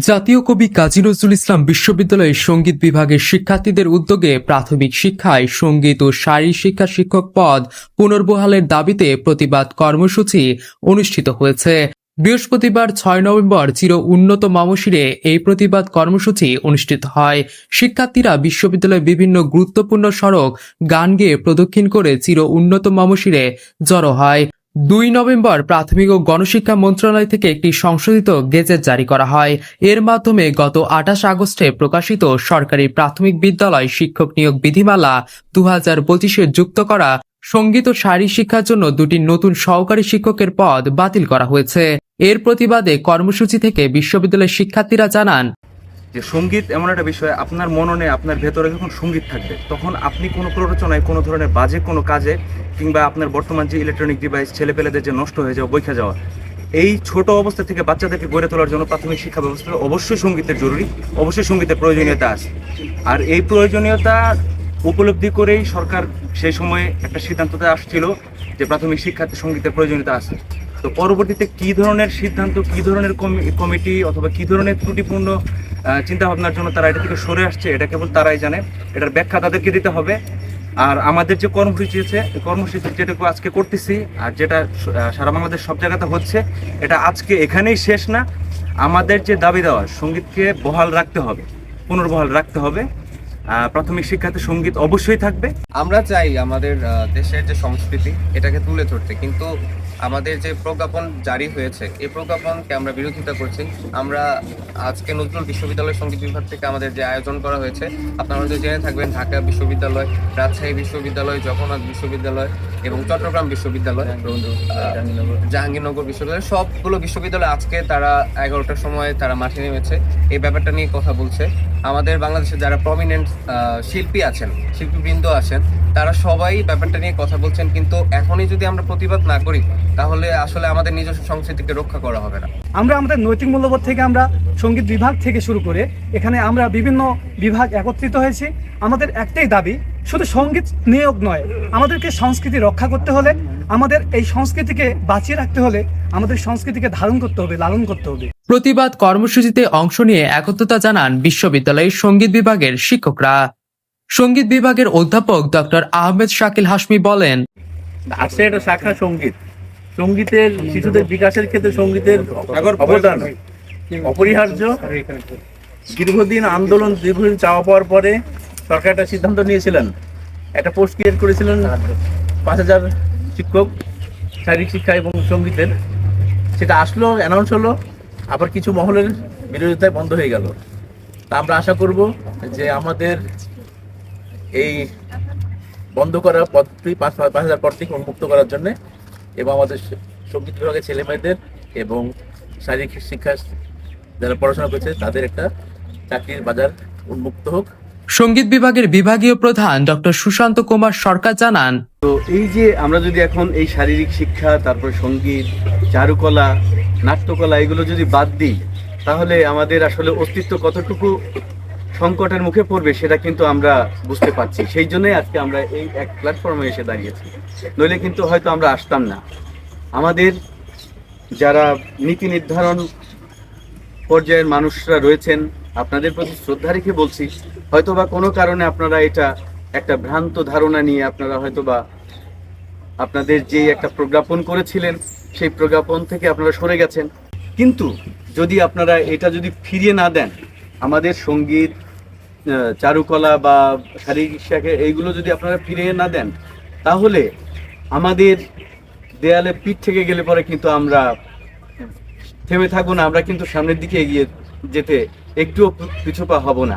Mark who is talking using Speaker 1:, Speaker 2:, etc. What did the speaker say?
Speaker 1: জাতীয় কবি কাজী নজরুল ইসলাম বিশ্ববিদ্যালয়ের সংগীত বিভাগের শিক্ষার্থীদের উদ্যোগে প্রাথমিক শিক্ষায় সংগীত ও শারীরিক শিক্ষা শিক্ষক পদ পুনর্বহালের দাবিতে প্রতিবাদ কর্মসূচি অনুষ্ঠিত হয়েছে। বৃহস্পতিবার ছয় নভেম্বর চির উন্নত মামশিরে এই প্রতিবাদ কর্মসূচি অনুষ্ঠিত হয়। শিক্ষার্থীরা বিশ্ববিদ্যালয়ের বিভিন্ন গুরুত্বপূর্ণ সড়ক, গান গেয়ে প্রদক্ষিণ করে চির উন্নত মামশিরে জড়ো হয়। দুই নভেম্বর প্রাথমিক ও গণশিক্ষা মন্ত্রণালয় থেকে একটি সংশোধিত গেজেট জারি করা হয়। এর মাধ্যমে গত আঠাশ আগস্টে প্রকাশিত সরকারি প্রাথমিক বিদ্যালয় শিক্ষক নিয়োগ বিধিমালা দু হাজার পঁচিশে যুক্ত করা সংগীত ও শারীরিক শিক্ষার জন্য দুটি নতুন সহকারী শিক্ষকের পদ বাতিল করা হয়েছে। এর প্রতিবাদে কর্মসূচি থেকে বিশ্ববিদ্যালয়ের শিক্ষার্থীরা জানান
Speaker 2: যে সংগীত এমন একটা বিষয়, আপনার মননে, আপনার ভেতরে যখন সংগীত থাকবে, তখন আপনি কোনো প্ররোচনায়, কোনো ধরনের বাজে কোনো কাজে কিংবা আপনার বর্তমান যে ইলেকট্রনিক ডিভাইস ছেলেপেলেদের যে নষ্ট হয়ে যাওয়া বৈখা যাওয়া, এই ছোট অবস্থা থেকে বাচ্চাদেরকে গড়ে তোলার জন্য প্রাথমিক শিক্ষা ব্যবস্থায় অবশ্যই সঙ্গীতের জরুরি, অবশ্যই সঙ্গীতের প্রয়োজনীয়তা আছে। আর এই প্রয়োজনীয়তা উপলব্ধি করেই সরকার সেই সময়ে একটা সিদ্ধান্ততে আসছিল যে প্রাথমিক শিক্ষাতে সঙ্গীতের প্রয়োজনীয়তা আছে। তো পরবর্তীতে কি ধরনের সিদ্ধান্ত, কি ধরনের কমি- কমিটি অথবা কি ধরনের ত্রুটিপূর্ণ চিন্তা ভাবনার জন্য তারা এটা থেকে সরে আসছে, এটা কেবল তারাই জানে। এটার ব্যাখ্যা তাদেরকে দিতে হবে। আর আমাদের যে কর্মসূচি আছে কর্মসূচি যেটুকু আজকে করতেছি, আর যেটা সারা বাংলাদেশ সব জায়গাতে হচ্ছে, এটা আজকে এখানেই শেষ না। আমাদের যে দাবি দেওয়া, সঙ্গীতকে বহাল রাখতে হবে, পুনর্বহাল রাখতে হবে। প্রাথমিক শিক্ষাতে সংগীত অবশ্যই থাকবে।
Speaker 3: আমরা চাই আমাদের দেশের যে সংস্কৃতি, এটাকে তুলে ধরতে। কিন্তু আমাদের যে প্রজ্ঞাপন জারি হয়েছে, এই প্রজ্ঞাপনকে আমরা বিরোধিতা করছি। আমরা আজকে নজরুল বিশ্ববিদ্যালয় সংগীত বিভাগ থেকে আমাদের যে আয়োজন করা হয়েছে আপনারা হয়তো জেনে থাকবেন ঢাকা বিশ্ববিদ্যালয় রাজশাহী বিশ্ববিদ্যালয় জগন্নাথ বিশ্ববিদ্যালয় এবং চট্টগ্রাম বিশ্ববিদ্যালয় জাহাঙ্গীরনগর। বিশ্ববিদ্যালয় সবগুলো বিশ্ববিদ্যালয় আজকে তারা এগারোটার সময় তারা মাঠে নেমেছে। এই ব্যাপারটা নিয়ে কথা বলছে। আমাদের বাংলাদেশে যারা প্রমিনেন্ট শিল্পী আছেন শিল্পীবৃন্দ আছেন তারা সবাই ব্যাপারটা নিয়ে কথা বলছেন কিন্তু এখনই যদি আমরা প্রতিবাদ না করি তাহলে আসলে আমাদের নিজস্ব সংস্কৃতিকে রক্ষা করা হবে না।
Speaker 4: আমরা আমাদের নৈতিক মূল্যবোধ থেকে আমরা সংগীত বিভাগ থেকে শুরু করে এখানে আমরা বিভিন্ন বিভাগ একত্রিত হয়েছি। আমাদের একটাই দাবি শুধু সংগীত নিয়োগ নয় আমাদেরকে সংস্কৃতি রক্ষা করতে হলে আমাদের এই সংস্কৃতিকে বাঁচিয়ে রাখতে হলে আমাদের সংস্কৃতিকে ধারণ করতে হবে লালন করতে হবে।
Speaker 1: প্রতিবাদ কর্মসূচিতে অংশ নিয়ে একত্রতা জানান বিশ্ববিদ্যালয়ের সংগীত বিভাগের শিক্ষকরা। সংগীত বিভাগের অধ্যাপক ডক্টর আহমেদ শাকিল হাসমি বলেন,
Speaker 5: আছে একটা শাখা সংগীত। সঙ্গীতের, শিশুদের বিকাশের ক্ষেত্রে সঙ্গীতের অবদান অপরিহার্য। দীর্ঘদিন আন্দোলন দীর্ঘদিন চাওয়া পাওয়ার পরে সরকার একটা সিদ্ধান্ত নিয়েছিলেন। একটা পোস্ট ক্রিয়েট করেছিলেন পাঁচ হাজার শিক্ষক, শারীরিক শিক্ষা এবং সঙ্গীতের। সেটা আসলো অ্যানাউন্স হলো, আবার কিছু মহলের বিরোধিতায় বন্ধ হয়ে গেল। তা আমরা আশা করব যে আমাদের এই বন্ধ করার পদটি পাঁচ পাঁচ হাজার পদ থেকে উন্মুক্ত করার জন্য এবং আমাদের সংগীত বিভাগের ছেলে মেয়েদের এবং শারীরিক শিক্ষা যারা পড়াশোনা করছে তাদের একটা চাকরির বাজার উন্মুক্ত হোক।
Speaker 1: সংগীত বিভাগের বিভাগীয় প্রধান ডক্টর সুশান্ত কুমার সরকার জানান
Speaker 2: তো এই যে আমরা যদি এখন এই শারীরিক শিক্ষা তারপর সংগীত চারুকলা নাট্যকলা এগুলো যদি বাদ দিই তাহলে আমাদের আসলে অস্তিত্ব কতটুকু সংকটের মুখে পড়বে, সেটা কিন্তু আমরা বুঝতে পারছি। সেই জন্যই আজকে আমরা এই এক প্ল্যাটফর্মে এসে দাঁড়িয়েছি। নইলে কিন্তু হয়তো আমরা আসতাম না। আমাদের যারা নীতি নির্ধারণ পর্যায়ের মানুষরা রয়েছেন, আপনাদের প্রতি শ্রদ্ধা রেখে বলছি, হয়তোবা কোনো কারণে আপনারা এটা একটা ভ্রান্ত ধারণা নিয়ে আপনারা হয়তোবা আপনাদের যে একটা প্রজ্ঞাপন করেছিলেন, সেই প্রজ্ঞাপন থেকে আপনারা সরে গেছেন। কিন্তু যদি আপনারা এটা যদি ফিরিয়ে না দেন আমাদের সংগীত চারুকলা বা শারীরিক শিক্ষাকে এইগুলো যদি আপনারা ফিরিয়ে না দেন, তাহলে আমাদের দেয়ালে পিঠ থেকে গেলে পরে কিন্তু আমরা থেমে থাকব না, আমরা কিন্তু সামনের দিকে এগিয়ে যেতে একটুও পিছুপা হব না।